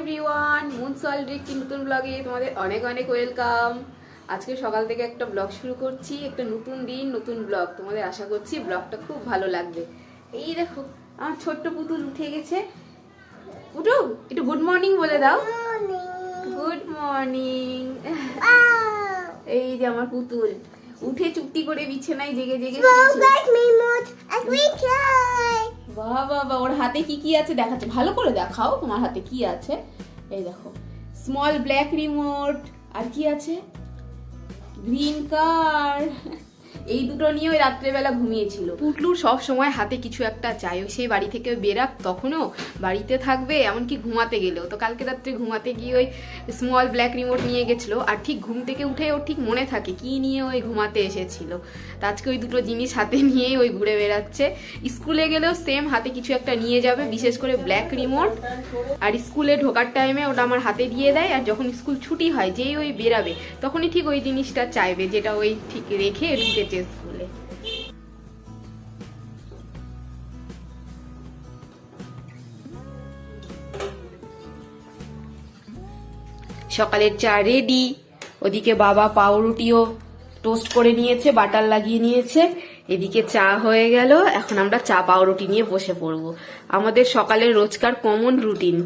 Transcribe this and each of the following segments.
Everyone moon salt একটি নতুন ব্লগে তোমাদের অনেক অনেক ওয়েলকাম আজকে সকাল থেকে একটা ব্লগ শুরু করছি একটা নতুন দিন নতুন ব্লগ তোমাদের আশা করছি ব্লগটা খুব ভালো লাগবে। এই দেখো আমার ছোট্ট পুতুল উঠে গেছে। উঠো একটু গুড মর্নিং বলে দাও। গুড মর্নিং এই যে আমার পুতুল। উঠে চুপটি করে বিছানায় জেগে জেগে বাহ বাহ, ওর হাতে কি কি আছে দেখাচ্ছে? ভালো করে দেখাও তোমার হাতে কি আছে? এই দেখো স্মল ব্ল্যাক রিমোট আর কি আছে? গ্রিন কার এই দুটো নিয়ে ওই রাত্রেবেলা ঘুমিয়েছিল। পুটলুর সব সময় হাতে কিছু একটা চাই সেই বাড়ি থেকে বেরাক, তখনও বাড়িতে থাকবে, এমনকি ঘুমাতে গেলেও। তো কালকে রাত্রে ঘুমাতে গিয়ে ওই স্মল ব্ল্যাক রিমোট নিয়ে গেছিল। আর ঠিক ঘুম থেকে উঠে ওর ঠিক মনে থাকে কি নিয়ে ওই ঘুমাতে এসেছিল। তা আজকে ওই দুটো জিনিস হাতে নিয়েই ওই ঘুরে বেড়াচ্ছে। স্কুলে গেলেও সেম হাতে কিছু একটা নিয়ে যাবে, বিশেষ করে ব্ল্যাক রিমোট আর স্কুলে ঢোকার টাইমে ওটা আমার হাতে দিয়ে দেয়। আর যখন স্কুল ছুটি হয়, যেই ওই বেরাবে, তখনই ঠিক ওই জিনিসটা চাইবে, যেটা ওই ঠিক রেখে ঢুকেছে স্কুলে সকালের চা রেডি ওদিকে বাবা পাউরুটিও টোস্ট করে নিয়েছে বাটার লাগিয়ে নিয়েছে, এদিকে চা হয়ে গেল, এখন আমরা চা পাউরুটি নিয়ে বসে পড়ব। আমাদের সকালের রোজকার কমন রুটিন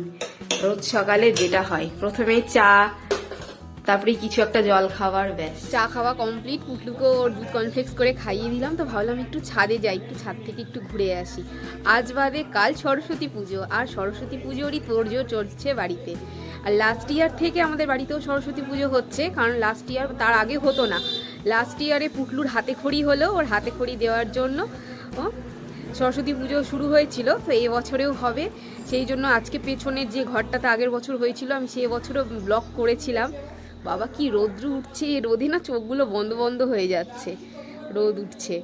রোজ সকালে যেটা হয়, প্রথমে চা তারপরে কিছু একটা জল খাওয়ার, ব্যাস। চা খাওয়া কমপ্লিট পুটলুকে ওর দুধ কনফ্লেক্স করে খাইয়ে দিলাম। তো ভাবলাম একটু ছাদে যাই, একটু ছাদ থেকে একটু ঘুরে আসি। আজ বাদে কাল সরস্বতী পুজো, আর সরস্বতী পুজোরই তোড়জোড় চলছে বাড়িতে। আর লাস্ট ইয়ার থেকে আমাদের বাড়িতেও সরস্বতী পুজো হচ্ছে, কারণ লাস্ট ইয়ার তার আগে হতো না। লাস্ট ইয়ারে পুটলুর হাতে খড়ি হলো, ওর হাতে খড়ি দেওয়ার জন্য, ও, সরস্বতী পুজো শুরু হয়েছিল, তো এ বছরেও হবে। সেই জন্য আজকে পেছনের যে ঘরটাতে আগের বছর হয়েছিল, আমি সেই বছরও ব্লক করেছিলাম। বাবা কি রৌদ্র উঠছে? রোদে না চোখগুলো বন্ধ বন্ধ হয়ে যাচ্ছে। রোদ উঠছে।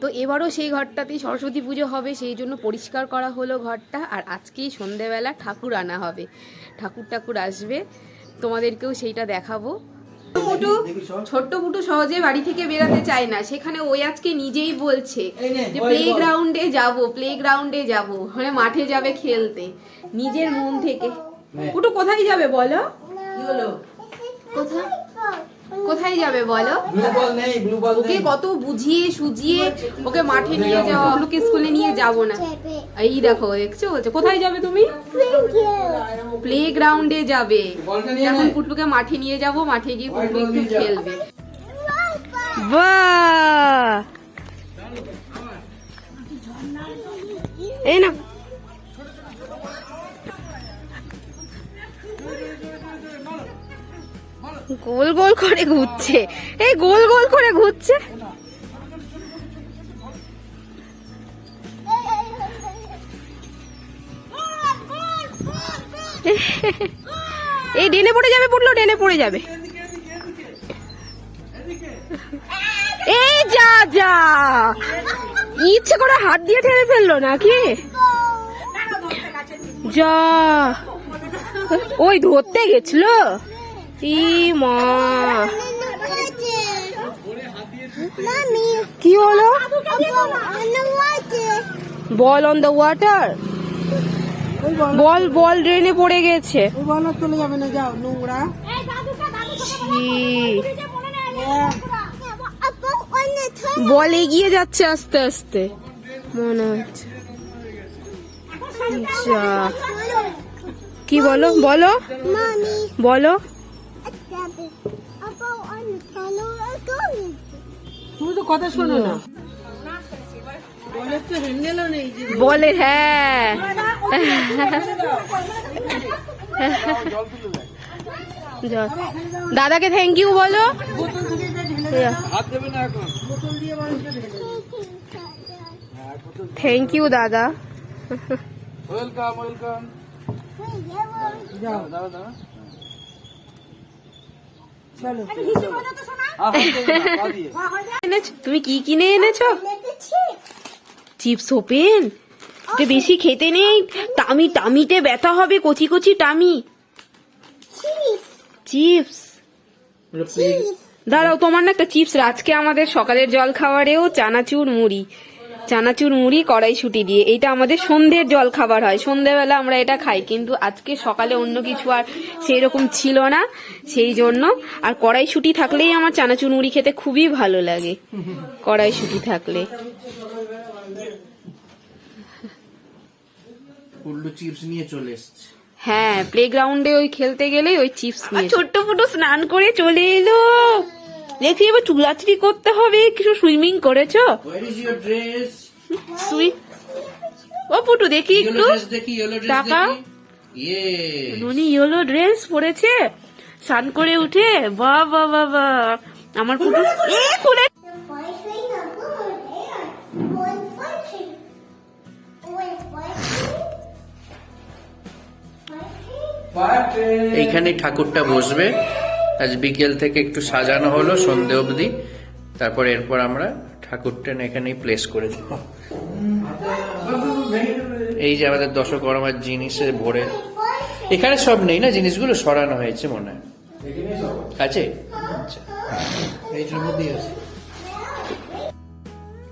তো এবারও সেই ঘরটাতেই সরস্বতী পুজো হবে সেই জন্য পরিষ্কার করা হলো ঘরটা। আর আজকেই সন্ধেবেলা ঠাকুর আনা হবে। ঠাকুর ঠাকুর আসবে। তোমাদেরকেও সেইটা দেখাবো। পুটু ছোট্ট পুটু সহজে বাড়ি থেকে বেরাতে চায় না। সেখানে ওই আজকে নিজেই বলছে যে প্লে গ্রাউন্ডে যাব প্লে গ্রাউন্ডে যাব। মানে মাঠে যাবে খেলতে। নিজের মন থেকে। পুটু কোথায় যাবে বলো? হলো? কোথায়? কোথায়? যাবে বলো? ব্লু বল নেই ব্লু বল ওকে কত বুঝিয়ে সুজিয়ে ওকে মাঠে নিয়ে যাওয়া ওকে স্কুলে নিয়ে যাব না। এই দেখো দেখছ? বলছে কোথায় যাবে তুমি? প্লে গ্রাউন্ডে যাবে। এখন নে। পুটলুকে মাঠে নিয়ে যাব মাঠে গিয়ে পুটলু একটু খেলবে। বাহ! এই না গোল গোল করে ঘুরছে। এই গোল গোল করে ঘুরছে। এই ডেনে পড়ে যাবে, পড়ল, ডেনে পড়ে যাবে। এই যা যা। ইচ্ছে করে হাত দিয়ে ঠেলে ফেলল নাকি? যা। ওই ধরতে গেছিল? কি হলো. Ball on the water ball ball ড্রেনে পড়ে গেছে। বল top. বল এগিয়ে যাচ্ছে আস্তে আস্তে। মনে হচ্ছে। যা কি বলো? বলো? বলো. তুমি তো কথা শোনো না। বলে হ্যাঁ। দাদাকে থ্যাংক ইউ বলো। হাত দেবে না এখন। থ্যাংক ইউ দাদা। ওয়েলকাম ওয়েলকাম যাও। দাও দাও তুমি কি কিনে এনেছো? চিপস ওপেন এটা বেশি খেতে নেই। টামি টামিতে ব্যথা হবে কচি কচি টামি। চিপস দাঁড়াও তোমার না একটা চিপস আজকে আমাদের সকালের জল খাবারেও চানাচুর মুড়ি। চানাচুর মুড়ি কড়াইশুটি দিয়ে। এটা আমাদের সন্ধ্যের জল খাবার হয়। সন্ধ্যেবেলা আমরা এটা খাই। কিন্তু আজকে সকালে অন্য কিছু আর সেই রকম ছিল না। সেই জন্য। আর কড়াইশুটি থাকলেই আমার চানাচুর মুড়ি খেতে খুবই ভালো লাগে। কড়াইশুটি থাকলে। চিপস নিয়ে চলে এসছে। হ্যাঁ প্লেগ্রাউন্ডে ওই খেলতে গেলে ওই চিপস নিয়ে ছোট্ট ফুটো স্নান করে চলে এলো। দেখি এবার চুলাচুরি করতে হবে কিছু সুইমিং করেছ? সুই ও পুটু দেখি একটু। ড্রেস দেখি ড্রেস টাকা? দেখি। ইয়ে ননি ইয়েলো ড্রেস পরেছে। স্নান করে উঠে বা বা বা বাহ। আমার পুটু এ খুলে. এইখানে ঠাকুরটা বসবে। আজ বিকেল থেকে একটু সাজানো হলো সন্ধে অবধি। তারপর এরপর আমরা ঠাকুর ঠাকুরটা এখানেই প্লেস করে দেব। এই যে আমাদের দশকর্মার জিনিসে ভরে। এখানে সব নেই না? জিনিসগুলো সরানো হয়েছে মনে হয়। আছে? আচ্ছা। এই মধ্যেই আছে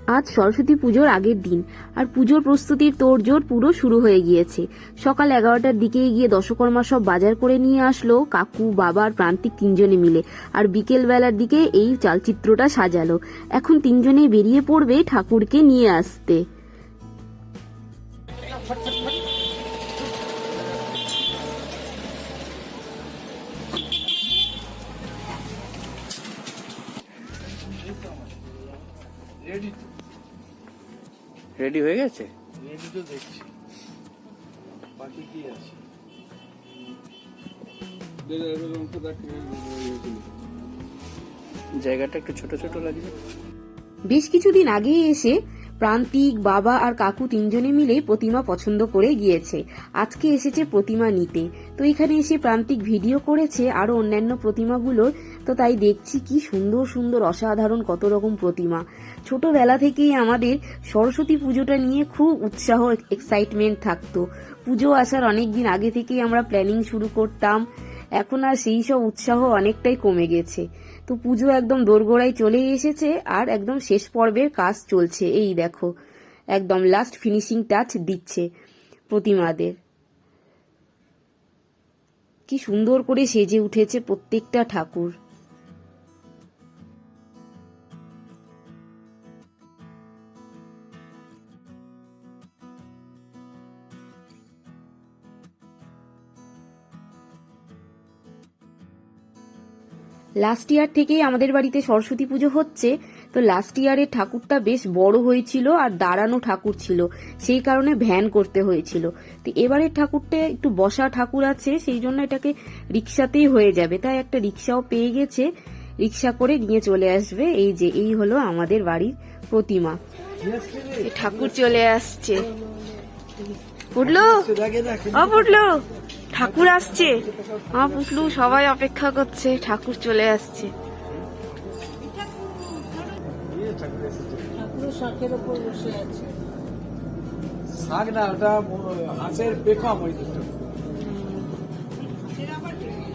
আজ সরস্বতী পুজোর আগের দিন, আর পুজোর প্রস্তুতির তোড়জোড় পুরো শুরু হয়ে গিয়েছে। সকাল এগারোটার দিকে গিয়ে দশকর্মা সব বাজার করে নিয়ে আসলো কাকু বাবার প্রান্তিক তিনজনে মিলে, আর বিকেল বেলার দিকে এই চালচিত্রটা সাজালো। এখন তিনজনে বেরিয়ে পড়বে ঠাকুরকে নিয়ে আসতে। রেডি হয়ে গেছে? জায়গাটা একটু ছোট ছোট লাগছে। বেশ কিছুদিন আগে এসে প্রান্তিক বাবা আর কাকু তিনজনে মিলে প্রতিমা পছন্দ করে গিয়েছে। আজকে এসেছে প্রতিমা নিতে। তো এখানে এসে প্রান্তিক ভিডিও করেছে, আরও অন্যান্য প্রতিমাগুলোর তো তাই দেখছি কি সুন্দর সুন্দর, অসাধারণ, কত রকম প্রতিমা। ছোটবেলা থেকেই আমাদের সরস্বতী পুজোটা নিয়ে খুব উৎসাহ এক্সাইটমেন্ট থাকতো। পুজো আসার অনেক দিন আগে থেকেই আমরা প্ল্যানিং শুরু করতাম। এখন আর সেই সব উৎসাহ অনেকটাই কমে গেছে। তো পুজো একদম দোরগোড়ায় চলে এসেছে আর একদম শেষ পর্বের কাজ চলছে। এই দেখো, একদম লাস্ট ফিনিশিং টাচ দিচ্ছে প্রতিমাদের। কি সুন্দর করে সেজে উঠেছে প্রত্যেকটা ঠাকুর। লাস্ট ইয়ার থেকেই আমাদের বাড়িতে সরস্বতী পুজো হচ্ছে। তো লাস্ট ইয়ারের ঠাকুরটা বেশ বড় হয়েছিল আর দাঁড়ানো ঠাকুর ছিল। সেই কারণে ভ্যান করতে হয়েছিল। তো এবারের ঠাকুরটা একটু বসা ঠাকুর আছে সেই জন্য এটাকে রিক্সাতেই হয়ে যাবে। তাই একটা রিক্সাও পেয়ে গেছে। রিক্সা করে নিয়ে চলে আসবে। এই যে এই হলো আমাদের বাড়ির প্রতিমা। ঠাকুর চলে আসছে। ও পুটলু ঠাকুর আসছে? মা পুটলু সবাই অপেক্ষা করছে ঠাকুর চলে আসছে। পুরো শাকের ওপর বসে আছে। শাক না ওটা হাঁসের পেখম ওই দুটো।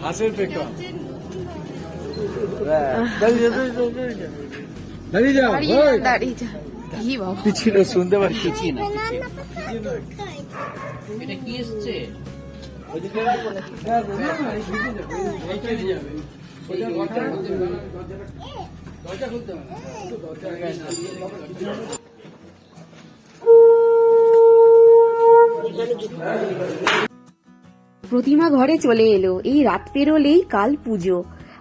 হাঁসের পেখম। দাঁড়িয়ে যাও, দাঁড়িয়ে যাও, দাঁড়িয়ে যাও দাঁড়িয়ে যা, ওই। দাঁড়িয়ে যা কি বাবা। পিছিয়ে শুনতে পাচ্ছি। না না। এটা কি এসছে? প্রতিমা ঘরে চলে এলো। এই রাত পেরোলেই কাল পুজো।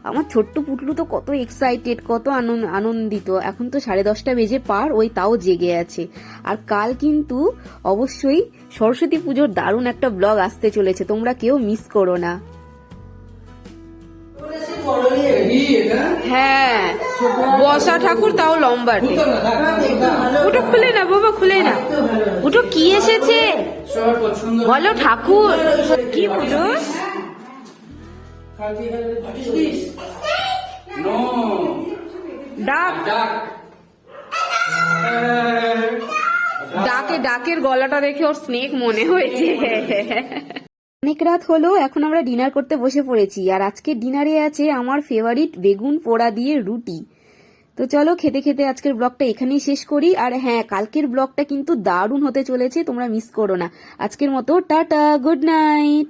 আমার ছোট্ট পুটলু তো কত এক্সাইটেড কত আনন- আনন্দিত। এখন তো সাড়ে দশটা বেজে পার, ওই তাও জেগে আছে। আর কাল কিন্তু অবশ্যই সরস্বতী পুজোর দারুণ একটা ব্লগ আসতে চলেছে, তোমরা কেউ মিস করো না। হ্যাঁ বসা ঠাকুর তাও লম্বাটে। ওটা খুলে না বাবা, খুলে না। ওটা কি এসেছে? বলো ঠাকুর, কি পুজো? ডাক। ডাকে, ডাকের গলাটা দেখে ওর স্নেক মনে হয়েছে। অনেক রাত হলো, এখন আমরা ডিনার করতে বসে পড়েছি, আর আজকে ডিনারে আছে আমার ফেভারিট বেগুন পোড়া দিয়ে রুটি। তো চলো খেতে খেতে আজকের ব্লগটা এখানেই শেষ করি, আর হ্যাঁ কালকের ব্লগটা কিন্তু দারুণ হতে চলেছে, তোমরা মিস করো না। আজকের মতো টাটা গুড নাইট